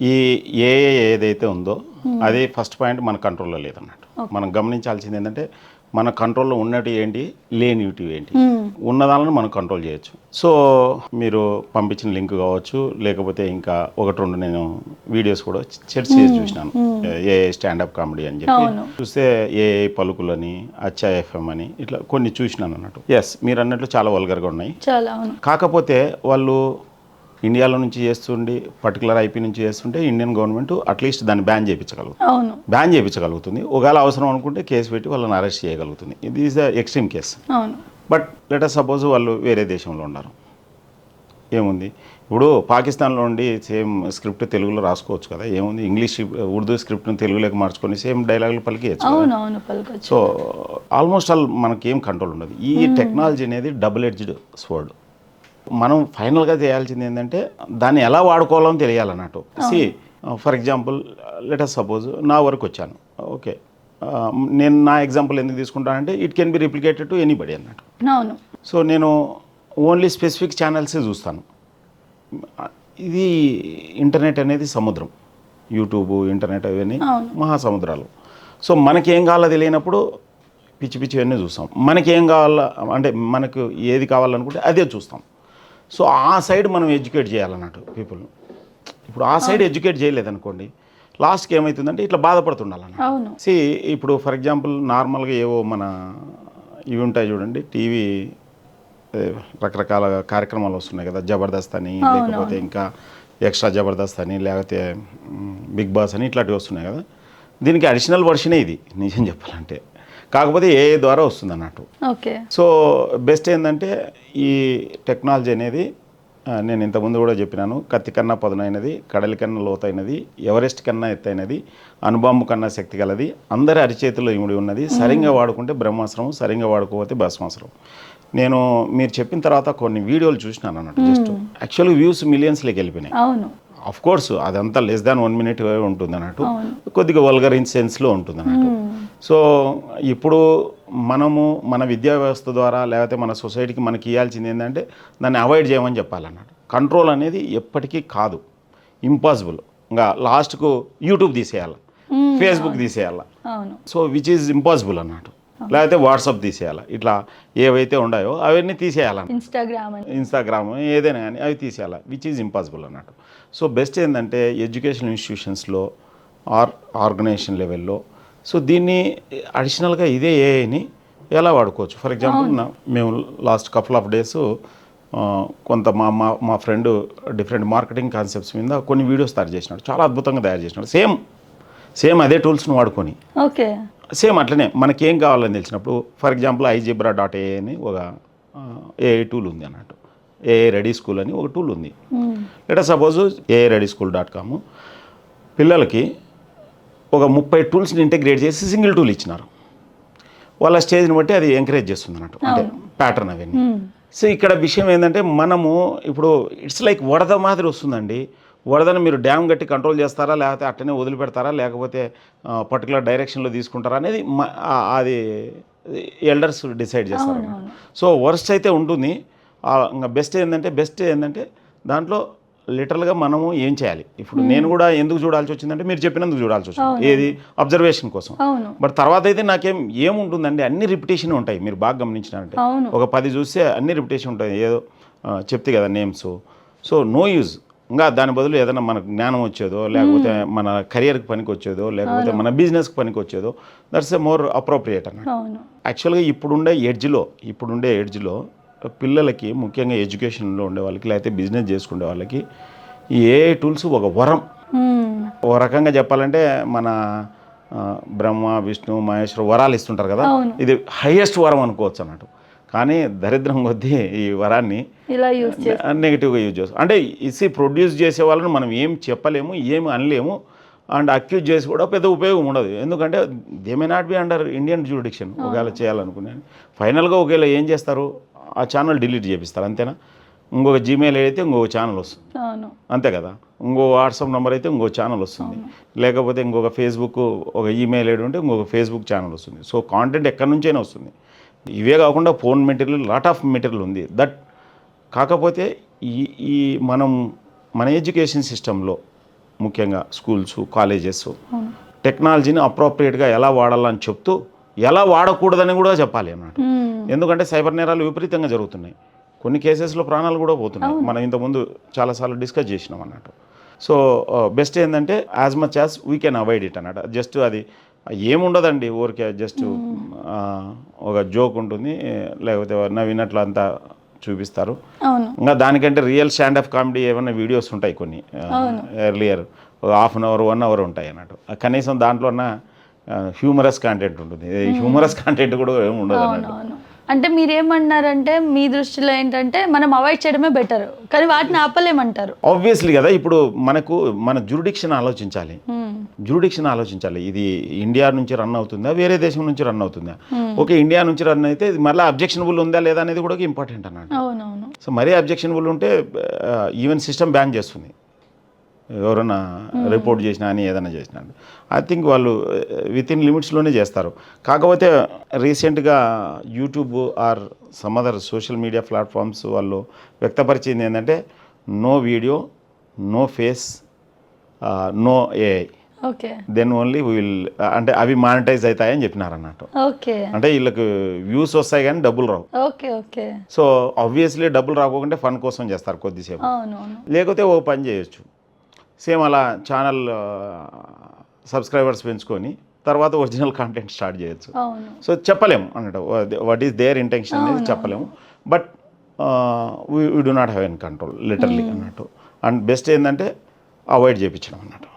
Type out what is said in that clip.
ఈ ఏ ఏదైతే ఉందో అది ఫస్ట్ పాయింట్ మన కంట్రోల్లో లేదన్నట్టు. మనం గమనించాల్సింది ఏంటంటే మన కంట్రోల్లో ఉన్నట్టు ఏంటి లేనివి ఏంటి. ఉన్నదాలను మనం కంట్రోల్ చేయొచ్చు. సో మీరు పంపించిన లింక్ కావచ్చు లేకపోతే ఇంకా ఒకటి రెండు నేను వీడియోస్ కూడా సెర్చ్ చేసి చూసినాను. ఏ స్టాండప్ కామెడీ అని చెప్పి. చూస్తే ఏ పలుకులని అచ్చా ఎఫ్ఎం అని ఇట్లా కొన్ని చూసినాను అన్నట్టు. ఎస్ మీరు అన్నట్లు చాలా వల్గర్గా ఉన్నాయి. కాకపోతే వాళ్ళు ఇండియాలో నుంచి చేస్తుండి పర్టికులర్ ఐపీ నుంచి చేస్తుంటే ఇండియన్ గవర్నమెంట్ అట్లీస్ట్ దాన్ని బ్యాన్ చేయించగలుగుతుంది బ్యాన్ చేయించగలుగుతుంది ఒకవేళ అవసరం అనుకుంటే కేసు పెట్టి వాళ్ళని అరెస్ట్ చేయగలుగుతుంది. ఇది is the extreme case but let us suppose వాళ్ళు వేరే దేశంలో ఉన్నారు. ఏముంది? ఇప్పుడు పాకిస్తాన్లో ఉండి సేమ్ స్క్రిప్ట్ తెలుగులో రాసుకోవచ్చు కదా? ఏముంది? ఇంగ్లీష్ ఉర్దూ స్క్రిప్ట్ని తెలుగులోకి మార్చుకొని సేమ్ డైలాగులు పలికేయచ్చు సో ఆల్మోస్ట్ ఆల్ మనకేం కంట్రోల్ ఉండదు. ఈ టెక్నాలజీ అనేది డబుల్ ఎడ్జ్డ్ స్వర్డ్ మనం ఫైనల్గా చేయాల్సింది ఏంటంటే దాన్ని ఎలా వాడుకోవాలో తెలియాలన్నట్టు. See for example let us suppose నా వరకు వచ్చాను. ఓకే నేను నా ఎగ్జాంపుల్ ఎందుకు తీసుకుంటానంటే it can be replicated to anybody అన్నట్టు. అవును. సో నేను ఓన్లీ స్పెసిఫిక్ ఛానల్సే చూస్తాను. ఇది ఇంటర్నెట్ అనేది సముద్రం. యూట్యూబ్ ఇంటర్నెట్ అవన్నీ అవును. మహాసముద్రాలు. సో మనకేం కావాలో తెలియనప్పుడు పిచ్చి పిచ్చి అన్నీ చూస్తాం. మనకేం కావాలా అంటే మనకు ఏది కావాలనుకుంటే అదే చూస్తాం. సో ఆ సైడ్ మనం ఎడ్యుకేట్ చేయాలన్నట్టు పీపుల్ ఇప్పుడు ఆ సైడ్ ఎడ్యుకేట్ చేయలేదనుకోండి లాస్ట్కి ఏమవుతుందంటే ఇట్లా బాధపడుతుండాలన్నట్టు. అవును. సి ఇప్పుడు ఫర్ ఎగ్జాంపుల్ నార్మల్గా ఏవో మన ఇవి ఉంటాయి చూడండి టీవీ రకరకాల కార్యక్రమాలు వస్తున్నాయి కదా జబర్దస్త్ అని లేకపోతే ఇంకా ఎక్స్ట్రా జబర్దస్త్ అని లేకపోతే బిగ్ బాస్ అని ఇట్లాంటివి వస్తున్నాయి కదా. దీనికి అడిషనల్ వర్షనే ఇది నిజం చెప్పాలంటే. కాకపోతే ఏ ద్వారా వస్తుంది అన్నట్టు ఓకే. సో బెస్ట్ ఏంటంటే ఈ టెక్నాలజీ అనేది నేను ఇంతకుముందు కూడా చెప్పినాను. కత్తి కన్నా పదునైనది కడలి కన్నా లోతైనది ఎవరెస్ట్ కన్నా ఎత్తైనది అనుబాంబు కన్నా శక్తి గలది అందరి అరిచేతిలో ఇముడి ఉన్నది సరిగ్గా వాడుకుంటే బ్రహ్మాస్త్రం సరిగ్గా వాడుకోకపోతే భస్మాస్త్రం నేను మీరు చెప్పిన తర్వాత కొన్ని వీడియోలు చూసినాను అన్నట్టు జస్ట్ యాక్చువల్గా వ్యూస్ మిలియన్స్లోకి వెళ్ళిపోయినాయి. అవును. అఫ్ కోర్స్ అదంతా లెస్ దాన్ వన్ మినిట్ ఉంటుంది అన్నట్టు. కొద్దిగా వల్గర్ ఇన్ సెన్స్లో ఉంటుంది అన్నట్టు సో ఇప్పుడు మనము మన విద్యా వ్యవస్థ ద్వారా లేకపోతే మన సొసైటీకి మనకి ఇవ్వాల్సింది ఏంటంటే దాన్ని అవాయిడ్ చేయమని చెప్పాలన్నట్టు. కంట్రోల్ అనేది ఎప్పటికీ కాదు. ఇంపాసిబుల్ ఇంకా లాస్ట్కు యూట్యూబ్ తీసేయాలి. ఫేస్బుక్ తీసేయాలి. సో విచ్ ఈజ్ ఇంపాసిబుల్ అన్నట్టు. లేకపోతే వాట్సాప్ తీసేయాలి. ఇట్లా ఏవైతే ఉన్నాయో అవన్నీ తీసేయాలన్నట్టు ఇన్స్టాగ్రామ్ ఇన్స్టాగ్రామ్ ఏదైనా కానీ అవి తీసేయాలి. విచ్ ఈజ్ ఇంపాసిబుల్ అన్నట్టు. సో బెస్ట్ ఏంటంటే ఎడ్యుకేషన్ ఇన్స్టిట్యూషన్స్లో ఆర్ ఆర్గనైజేషన్ లెవెల్లో. సో దీన్ని అడిషనల్గా ఇదే ఏఐని ఎలా వాడుకోవచ్చు? ఫర్ ఎగ్జాంపుల్ మేము లాస్ట్ కపుల్ ఆఫ్ డేస్ కొంత మా మా మా ఫ్రెండ్ డిఫరెంట్ మార్కెటింగ్ కాన్సెప్ట్స్ మీద కొన్ని వీడియోస్ తయారు చేసినాడు. చాలా అద్భుతంగా తయారు చేసినాడు. సేమ్ సేమ్ అదే టూల్స్ను వాడుకొని. ఓకే. సేమ్ అట్లనే మనకేం కావాలని తెలిసినప్పుడు for example igebra dot A అని ఒక ఏఐ టూల్ ఉంది అన్నట్టు. ఏఐ రెడీ స్కూల్ అని ఒక టూల్ ఉంది. Let suppose AI ready school dot com పిల్లలకి ఒక ముప్పై టూల్స్ని ఇంటిగ్రేట్ చేసి సింగిల్ టూల్ ఇచ్చినారు. వాళ్ళ స్టేజ్ని బట్టి అది ఎంకరేజ్ చేస్తుంది అన్నట్టు. అంటే ప్యాటర్న్ అవన్నీ. సో ఇక్కడ విషయం ఏంటంటే మనము ఇప్పుడు ఇట్స్ లైక్ వరద మాదిరి వస్తుందండి. వరదను మీరు డ్యామ్ కట్టి కంట్రోల్ చేస్తారా లేకపోతే అట్టనే వదిలిపెడతారా లేకపోతే పర్టికులర్ డైరెక్షన్లో తీసుకుంటారా అనేది అది ఎల్డర్స్ డిసైడ్ చేస్తారు. సో వర్స్ట్ అయితే ఉంటుంది. ఇంకా బెస్ట్ ఏంటంటే బెస్ట్ ఏంటంటే దాంట్లో లిటరల్గా మనము ఏం చేయాలి? ఇప్పుడు నేను కూడా ఎందుకు చూడాల్సి వచ్చిందంటే మీరు చెప్పినందుకు చూడాల్సి వచ్చింది. ఏది? అబ్జర్వేషన్ కోసం. బట్ తర్వాత అయితే నాకేం ఏముంటుందండి అన్ని రిపిటేషన్ ఉంటాయి. మీరు బాగా గమనించినారంటే ఒక పది చూస్తే అన్ని రిపిటేషన్ ఉంటాయి. ఏదో చెప్తే కదా నేమ్స్ సో నో యూజ్ ఇంకా దాని బదులు ఏదైనా మనకు జ్ఞానం వచ్చేదో లేకపోతే మన కెరియర్కి పనికి వచ్చేదో లేకపోతే మన బిజినెస్కి పనికి వచ్చేదో దట్స్ ఎ మోర్ అప్రోప్రియేట్ అన్నమాట యాక్చువల్గా ఇప్పుడుండే ఎడ్జ్లో ఇప్పుడుండే ఎడ్జ్లో పిల్లలకి ముఖ్యంగా ఎడ్యుకేషన్లో ఉండే వాళ్ళకి లేకపోతే బిజినెస్ చేసుకునే వాళ్ళకి ఈ ఏ టూల్స్ ఒక వరం. ఓ రకంగా చెప్పాలంటే మన బ్రహ్మ విష్ణు మహేశ్వర వరాలు ఇస్తుంటారు కదా. ఇది హైయెస్ట్ వరం అనుకోవచ్చు అన్నట్టు. కానీ దరిద్రం కొద్దీ ఈ వరాన్ని నెగిటివ్గా యూజ్ చేస్తాం. అంటే ఇసి ప్రొడ్యూస్ చేసే వాళ్ళని మనం ఏం చెప్పలేము ఏమి అనలేము అండ్ అక్యూజ్ చేసి కూడా పెద్ద ఉపయోగం ఉండదు. ఎందుకంటే they may not be under Indian jurisdiction ఒకవేళ చేయాలనుకునే ఫైనల్గా ఒకవేళ ఏం చేస్తారు? ఆ ఛానల్ డిలీట్ చేపిస్తారు అంతేనా? ఇంకొక జీమెయిల్ అయితే ఇంకొక ఛానల్ వస్తుంది. అంతే కదా? ఇంకో వాట్సాప్ నెంబర్ అయితే ఇంకో ఛానల్ వస్తుంది. లేకపోతే ఇంకొక ఫేస్బుక్ ఒక ఈమెయిల్ ఐడి ఉంటే ఇంకొక ఫేస్బుక్ ఛానల్ వస్తుంది. సో కాంటెంట్ ఎక్కడి నుంచైనా వస్తుంది. ఇవే కాకుండా phone material lot of material ఉంది. దట్ కాకపోతే ఈ ఈ మనం మన ఎడ్యుకేషన్ సిస్టంలో ముఖ్యంగా స్కూల్స్ కాలేజెస్ టెక్నాలజీని అప్రోప్రియేట్గా ఎలా వాడాలని చెప్తూ ఎలా వాడకూడదని కూడా చెప్పాలి అన్నమాట. ఎందుకంటే సైబర్ నేరాలు విపరీతంగా జరుగుతున్నాయి. కొన్ని కేసెస్లో ప్రాణాలు కూడా పోతున్నాయి. మనం ఇంతకుముందు చాలాసార్లు డిస్కస్ చేసినాం అన్నట్టు. సో బెస్ట్ ఏంటంటే as much as we can avoid it అన్నట్టు. జస్ట్ అది ఏముండదండి ఊరికే జస్ట్ ఒక జోక్ ఉంటుంది లేకపోతే నవ్వినట్లు అంతా చూపిస్తారు. ఇంకా దానికంటే రియల్ స్టాండ్ ఆఫ్ కామెడీ ఏమైనా వీడియోస్ ఉంటాయి కొన్ని earlier half an hour one hour ఉంటాయి అన్నట్టు. కనీసం దాంట్లో హ్యూమరస్ కంటెంట్ ఉంటుంది. హ్యూమరస్ కంటెంట్ కూడా ఏమి ఉండదు అన్నట్టు. అంటే మీరేమన్నారంటే మీ దృష్టిలో ఏంటంటే మనం అవాయిడ్ చేయడమే బెటర్ కానీ వాటిని ఆపలేమంటారు. ఆబ్వియస్లీ కదా ఇప్పుడు మనకు మన జురిడిక్షన్ ఆలోచించాలి. జురిడిక్షన్ ఆలోచించాలి. ఇది ఇండియా నుంచి రన్ అవుతుందా వేరే దేశం నుంచి రన్ అవుతుందా? ఓకే ఇండియా నుంచి రన్ అయితే మళ్ళీ అబ్జెక్షనబుల్ ఉందా లేదా అనేది కూడా ఇంపార్టెంట్ అవునవును. సో మరీ అబ్జెక్షనబుల్ ఉంటే ఈవెన్ సిస్టమ్ బ్యాన్ చేస్తుంది. ఎవరైనా రిపోర్ట్ చేసినా అని ఏదైనా చేసినా ఐ థింక్ వాళ్ళు విత్ ఇన్ లిమిట్స్లోనే చేస్తారు. కాకపోతే రీసెంట్గా YouTube or some other social media platforms వాళ్ళు వ్యక్తపరిచింది ఏంటంటే no video no face no AI okay. Then only will అంటే అవి మానిటైజ్ అవుతాయని చెప్పినారు అన్నట్టు ఓకే. అంటే వీళ్ళకి వ్యూస్ వస్తాయి కానీ డబ్బులు రావు. Okay okay. సో ఆబ్వియస్లీ డబ్బులు రాకోకుంటే ఫన్ కోసం చేస్తారు కొద్దిసేపు. లేకపోతే ఓ పని చేయొచ్చు. సేమ్ అలా ఛానల్ సబ్స్క్రైబర్స్ పెంచుకొని తర్వాత ఒరిజినల్ కంటెంట్ స్టార్ట్ చేయొచ్చు. సో చెప్పలేము అన్నట్టు. వాట్ ఈస్ దేర్ ఇంటెన్షన్ అనేది చెప్పలేము. But we do not have an control literally అన్నట్టు. అండ్ బెస్ట్ ఏంటంటే అవాయిడ్ చేయించడం అన్నట్టు.